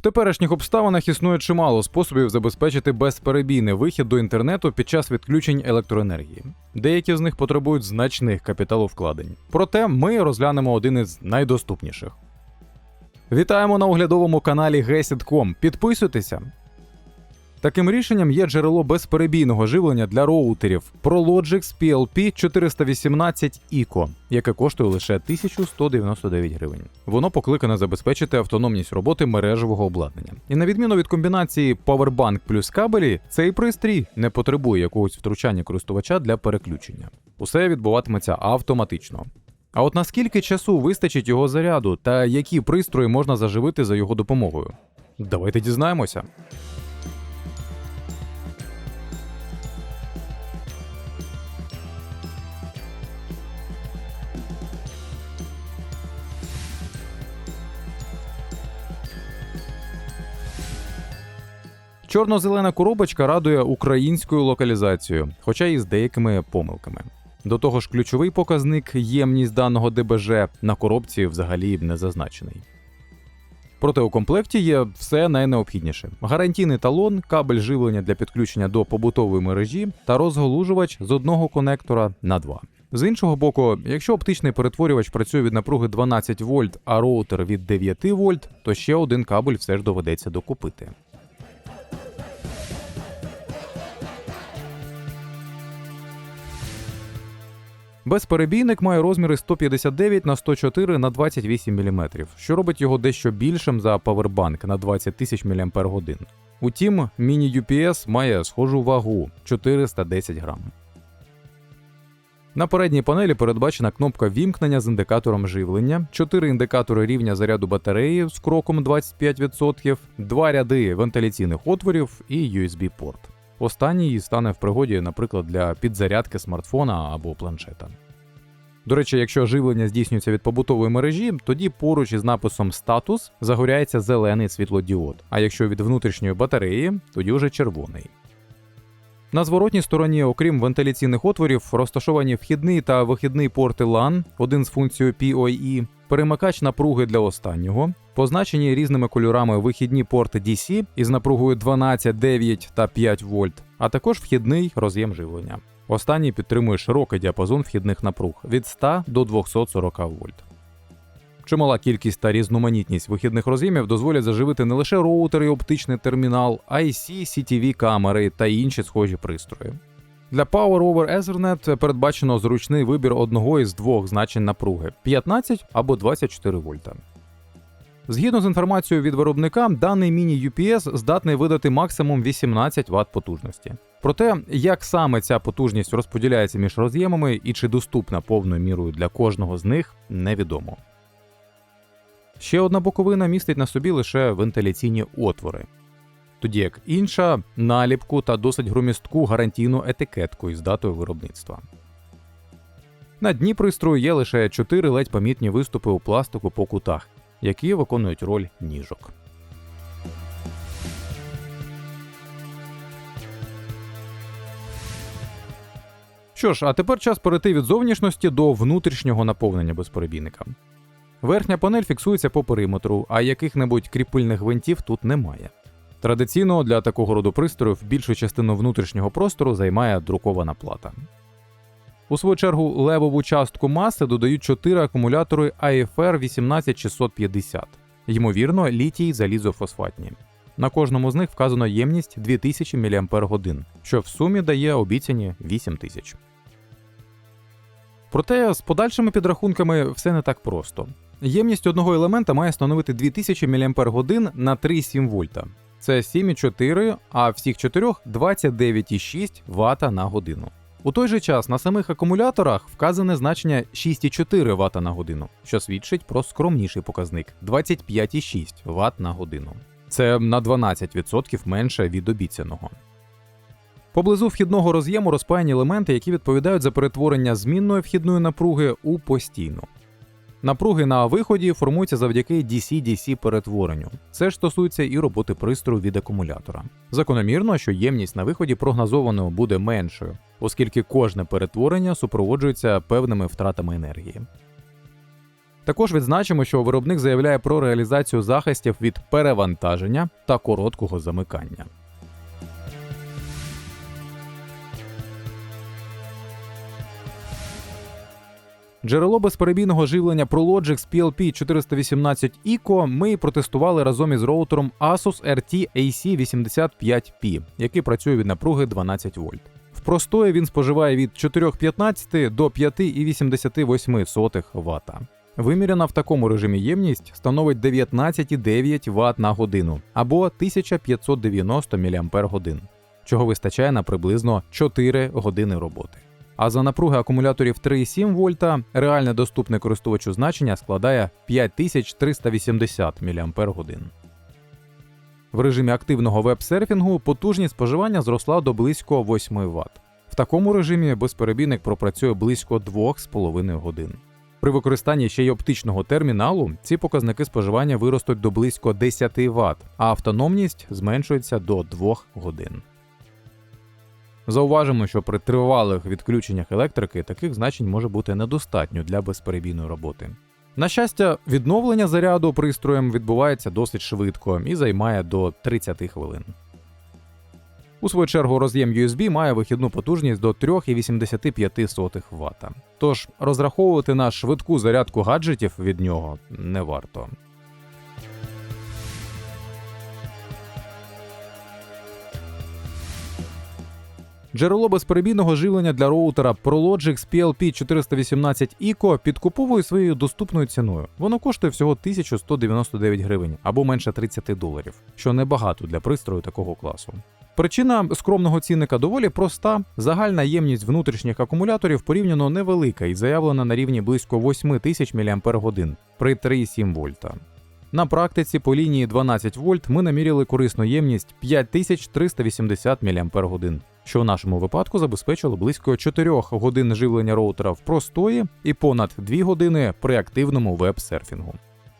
В теперішніх обставинах існує чимало способів забезпечити безперебійний вихід до інтернету під час відключень електроенергії. Деякі з них потребують значних капіталовкладень. Проте ми розглянемо один із найдоступніших. Вітаємо на оглядовому каналі Gesit.com. Підписуйтеся. Таким рішенням є джерело безперебійного живлення для роутерів ProLogix PLP 418 ICO, яке коштує лише 1199 гривень. Воно покликане забезпечити автономність роботи мережевого обладнання. І на відміну від комбінації Powerbank плюс кабелі, цей пристрій не потребує якогось втручання користувача для переключення. Усе відбуватиметься автоматично. А от наскільки часу вистачить його заряду та які пристрої можна заживити за його допомогою? Давайте дізнаємося. Чорно-зелена коробочка радує українською локалізацією, хоча і з деякими помилками. До того ж, ключовий показник ємність даного ДБЖ на коробці взагалі не зазначений. Проте у комплекті є все найнеобхідніше: гарантійний талон, кабель живлення для підключення до побутової мережі та розголужувач з одного конектора на два. З іншого боку, якщо оптичний перетворювач працює від напруги 12 вольт, а роутер від 9 вольт, то ще один кабель все ж доведеться докупити. Безперебійник має розміри 159 на 104 на 28 мм, що робить його дещо більшим за павербанк на 20 тисяч мАч. Утім, міні-UPS має схожу вагу 410 грам. На передній панелі передбачена кнопка вімкнення з індикатором живлення, 4 індикатори рівня заряду батареї з кроком 25%, 2 ряди вентиляційних отворів і USB-порт. Останній стане в пригоді, наприклад, для підзарядки смартфона або планшета. До речі, якщо живлення здійснюється від побутової мережі, тоді поруч із написом статус загоряється зелений світлодіод, а якщо від внутрішньої батареї, тоді вже червоний. На зворотній стороні, окрім вентиляційних отворів, розташовані вхідний та вихідний порти LAN, один з функцією PoE, перемикач напруги для останнього, позначені різними кольорами вихідні порти DC із напругою 12, 9 та 5 вольт, а також вхідний роз'єм живлення. Останній підтримує широкий діапазон вхідних напруг від 100 до 240 вольт. Чимала кількість та різноманітність вихідних роз'ємів дозволять заживити не лише роутер і оптичний термінал, а й CCTV камери та інші схожі пристрої. Для Power over Ethernet передбачено зручний вибір одного із двох значень напруги 15 або 24 вольта. Згідно з інформацією від виробника, даний міні-UPS здатний видати максимум 18 Вт потужності. Проте, як саме ця потужність розподіляється між роз'ємами і чи доступна повною мірою для кожного з них, невідомо. Ще одна боковина містить на собі лише вентиляційні отвори, тоді як інша наліпку та досить громістку гарантійну етикетку із датою виробництва. На дні пристрою є лише 4 ледь помітні виступи у пластику по кутах, які виконують роль ніжок. Що ж, а тепер час перейти від зовнішності до внутрішнього наповнення безперебійника. Верхня панель фіксується по периметру, а яких-небудь кріпильних гвинтів тут немає. Традиційно для такого роду пристроїв більшу частину внутрішнього простору займає друкована плата. У свою чергу левову частку маси додають 4 акумулятори AFR 18650, ймовірно, літій залізофосфатні. На кожному з них вказано ємність 2000 мАч, що в сумі дає обіцяні 8000. Проте з подальшими підрахунками все не так просто. Ємність одного елемента має становити 2000 мАч на 3,7 вольта. Це 7,4, а всіх чотирьох 29,6 Вт на годину. У той же час на самих акумуляторах вказане значення 6,4 Вт на годину, що свідчить про скромніший показник 25,6 Вт на годину. Це на 12% менше від обіцяного. Поблизу вхідного роз'єму розпаяні елементи, які відповідають за перетворення змінної вхідної напруги у постійну. Напруги на виході формуються завдяки DC-DC перетворенню. Це ж стосується і роботи пристрою від акумулятора. Закономірно, що ємність на виході прогнозовано буде меншою, оскільки кожне перетворення супроводжується певними втратами енергії. Також відзначимо, що виробник заявляє про реалізацію захистів від перевантаження та короткого замикання. Джерело безперебійного живлення ProLogix PLP 418 Eco ми протестували разом із роутером Asus RT AC85P, який працює від напруги 12 вольт. Простої він споживає від 4,15 до 5,88 Вт. Виміряна в такому режимі ємність становить 19,9 Вт на годину або 1590 мАч, чого вистачає на приблизно 4 години роботи. А за напруги акумуляторів 3,7 вольта реальне доступне користувачу значення складає 5380 мАч. В режимі активного веб-серфінгу потужність споживання зросла до близько 8 Вт. В такому режимі безперебійник пропрацює близько 2,5 годин. При використанні ще й оптичного терміналу ці показники споживання виростуть до близько 10 Вт, а автономність зменшується до 2 годин. Зауважимо, що при тривалих відключеннях електрики таких значень може бути недостатньо для безперебійної роботи. На щастя, відновлення заряду пристроєм відбувається досить швидко і займає до 30 хвилин. У свою чергу роз'єм USB має вихідну потужність до 3,85 Вт. Тож розраховувати на швидку зарядку гаджетів від нього не варто. Джерело безперебійного живлення для роутера ProLogix PLP 418 Eco підкуповує своєю доступною ціною. Воно коштує всього 1199 гривень або менше 30 доларів, що небагато для пристрою такого класу. Причина скромного цінника доволі проста. Загальна ємність внутрішніх акумуляторів порівняно невелика і заявлена на рівні близько 8000 мАч при 3,7 вольта. На практиці по лінії 12 вольт ми наміряли корисну ємність 5380 мАч, що в нашому випадку забезпечило близько 4 годин живлення роутера в простої і понад 2 години при активному веб-серфінгу.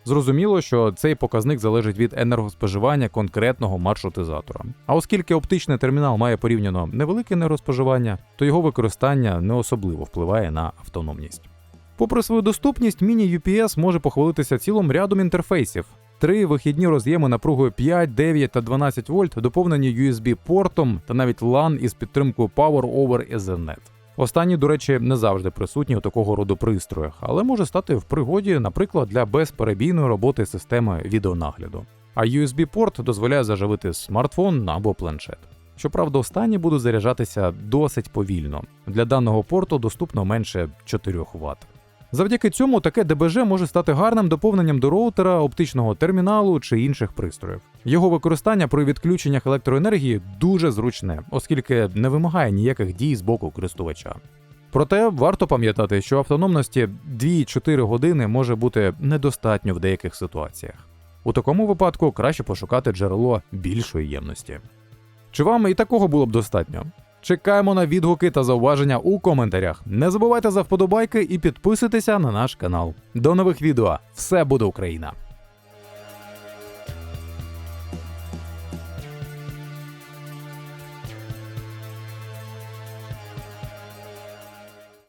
Зрозуміло, що цей показник залежить від енергоспоживання конкретного маршрутизатора. А оскільки оптичний термінал має порівняно невелике енергоспоживання, то його використання не особливо впливає на автономність. Попри свою доступність, міні-UPS може похвалитися цілим рядом інтерфейсів. Три вихідні роз'єми напругою 5, 9 та 12 вольт доповнені USB-портом та навіть LAN із підтримкою Power over Ethernet. Останні, до речі, не завжди присутні у такого роду пристроях, але може стати в пригоді, наприклад, для безперебійної роботи системи відеонагляду. А USB-порт дозволяє заживити смартфон або планшет. Щоправда, останні будуть заряджатися досить повільно. Для даного порту доступно менше 4 Вт. Завдяки цьому таке ДБЖ може стати гарним доповненням до роутера, оптичного терміналу чи інших пристроїв. Його використання при відключеннях електроенергії дуже зручне, оскільки не вимагає ніяких дій з боку користувача. Проте варто пам'ятати, що автономності 2-4 години може бути недостатньо в деяких ситуаціях. У такому випадку краще пошукати джерело більшої ємності. Чи вам і такого було б достатньо? Чекаємо на відгуки та зауваження у коментарях. Не забувайте за вподобайки і підписуйтеся на наш канал. До нових відео. Все буде Україна!